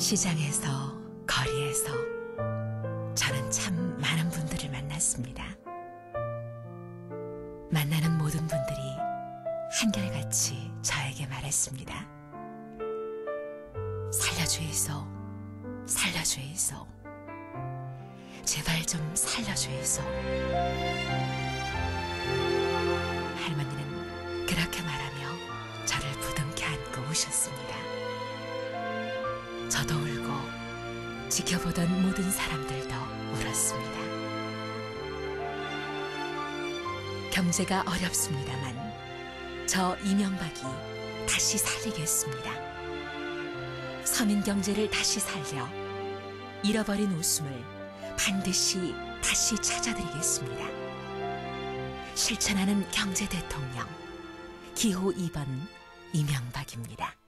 시장에서, 거리에서 저는 참 많은 분들을 만났습니다. 만나는 모든 분들이 한결같이 저에게 말했습니다. 살려주이소, 살려주이소. 제발 좀 살려주이소. 할머니는 그렇게 말하며 저를 부둥켜 안고 우셨습니다. 저도 울고 지켜보던 모든 사람들도 울었습니다. 경제가 어렵습니다만 저 이명박이 다시 살리겠습니다. 서민 경제를 다시 살려 잃어버린 웃음을 반드시 다시 찾아드리겠습니다. 실천하는 경제 대통령 기호 2번 이명박입니다.